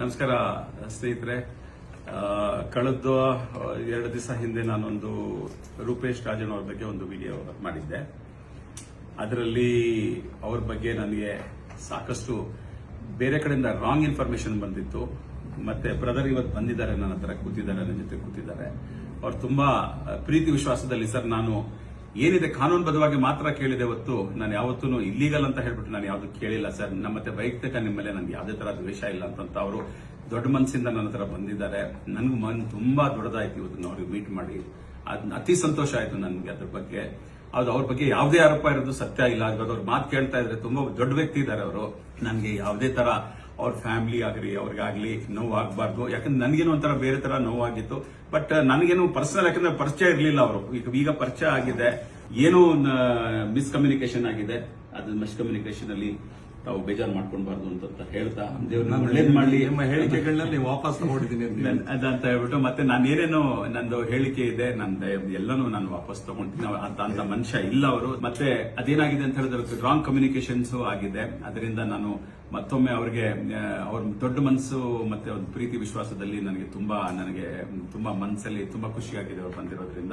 ನಮಸ್ಕಾರ, ಸ್ನೇಹಿತರೆ. ಕಳೆದ ಎರಡು ದಿವಸ ಹಿಂದೆ ನಾನೊಂದು ರೂಪೇಶ್ ರಾಜನ್ ಅವ್ರ ಬಗ್ಗೆ ಒಂದು ವಿಡಿಯೋ ಮಾಡಿದ್ದೆ. ಅದರಲ್ಲಿ ಅವ್ರ ಬಗ್ಗೆ ನನಗೆ ಸಾಕಷ್ಟು ಬೇರೆ ಕಡೆಯಿಂದ ರಾಂಗ್ ಇನ್ಫಾರ್ಮೇಶನ್ ಬಂದಿತ್ತು. ಮತ್ತೆ ಬ್ರದರ್ ಇವತ್ತು ಬಂದಿದ್ದಾರೆ, ನನ್ನ ಹತ್ರ ಕೂತಿದ್ದಾರೆ, ನನ್ನ ಜೊತೆ ಕೂತಿದ್ದಾರೆ. ಅವ್ರು ತುಂಬಾ ಪ್ರೀತಿ ವಿಶ್ವಾಸದಲ್ಲಿ ಸರ್, ನಾನು ಏನಿದೆ ಕಾನೂನುಬದ್ಧವಾಗಿ ಮಾತ್ರ ಕೇಳಿದೆ ಹೊತ್ತು ನಾನು ಯಾವತ್ತೂ ಇಲ್ಲೀಗಲ್ ಅಂತ ಹೇಳ್ಬಿಟ್ಟು ನಾನು ಯಾವ್ದು ಕೇಳಿಲ್ಲ ಸರ್. ನಮ್ಮ ಮತ್ತೆ ವೈಯಕ್ತಿಕ ನಿಮ್ಮ ಮೇಲೆ ನನಗೆ ಯಾವುದೇ ತರ ದ್ವೇಷ ಇಲ್ಲ ಅಂತ ಅವರು ದೊಡ್ಡ ಮನಸ್ಸಿಂದ ನನ್ನ ಹತ್ರ ಬಂದಿದ್ದಾರೆ. ನನಗೂ ಮನ್ ತುಂಬಾ ದೊಡ್ಡದಾಯ್ತು ಇವತ್ತು ಅವ್ರಿಗೆ ಮೀಟ್ ಮಾಡಿ. ಅದ್ ಅತಿ ಸಂತೋಷ ಆಯ್ತು ನನಗೆ ಅದ್ರ ಬಗ್ಗೆ. ಅದು ಅವ್ರ ಬಗ್ಗೆ ಯಾವುದೇ ಆರೋಪ ಇರೋದು ಸತ್ಯ ಇಲ್ಲ. ಅವ್ರ ಮಾತು ಕೇಳ್ತಾ ಇದ್ರೆ ತುಂಬಾ ದೊಡ್ಡ ವ್ಯಕ್ತಿ ಇದ್ದಾರೆ ಅವರು. ನನಗೆ ಯಾವುದೇ ತರ ಅವ್ರ ಫ್ಯಾಮಿಲಿ ಆಗಲಿ, ಅವ್ರಿಗಾಗಲಿ ನೋವಾಗಬಾರ್ದು. ಯಾಕಂದ್ರೆ ನನಗೇನು ಒಂಥರ ಬೇರೆ ತರ ನೋವಾಗಿತ್ತು. ಬಟ್ ನನಗೇನು ಪರ್ಸನಲ್ ಯಾಕಂದ್ರೆ ಪರಿಚಯ ಇರಲಿಲ್ಲ ಅವರು. ಈಗ ಈಗ ಪರಿಚಯ ಆಗಿದೆ. ಏನೋ ಮಿಸ್ಕಮ್ಯುನಿಕೇಶನ್ ಆಗಿದೆ. ಅದು ಮಿಸ್ಕಮ್ಯುನಿಕೇಶನ್ ಅಲ್ಲಿ ತಾವು ಬೇಜಾರು ಮಾಡ್ಕೊಳ್ಬಾರ್ದು ಅಂತ ಹೇಳ್ತಾ ಒಳ್ಳೇದು ಒಳ್ಳೇದ್ ಮಾಡ್ಲಿ ನಿಮ್ಮ ಹೇಳಿಕೆಗಳನ್ನ ನೀವು ವಾಪಸ್ ತಗೊಂಡಿದ್ದೀನಿ ಅಂತ ಅದಂತ ಹೇಳ್ಬಿಟ್ಟು ಮತ್ತೆ ನಾನು ಏನೇನೋ ನಂದು ಹೇಳಿಕೆ ಇದೆ ನಂದು ಎಲ್ಲನೂ ನಾನು ವಾಪಸ್ ತಗೊಂಡಿದ್ದೀನಿ. ಅಂತ ಅಂತ ಮನುಷ್ಯ ಇಲ್ಲ ಅವರು. ಮತ್ತೆ ಅದೇನಾಗಿದೆ ಅಂತ ಹೇಳಿದ್ರೆ ರಾಂಗ್ ಕಮ್ಯುನಿಕೇಶನ್ಸ್ ಆಗಿದೆ. ಅದರಿಂದ ನಾನು ಮತ್ತೊಮ್ಮೆ ಅವ್ರಿಗೆ ಅವ್ರ ದೊಡ್ಡ ಮನಸ್ಸು ಮತ್ತೆ ಒಂದು ಪ್ರೀತಿ ವಿಶ್ವಾಸದಲ್ಲಿ ನನಗೆ ತುಂಬಾ ನನಗೆ ತುಂಬಾ ಮನಸ್ಸಲ್ಲಿ ತುಂಬಾ ಖುಷಿಯಾಗಿದೆ ಅವ್ರು ಬಂದಿರೋದ್ರಿಂದ.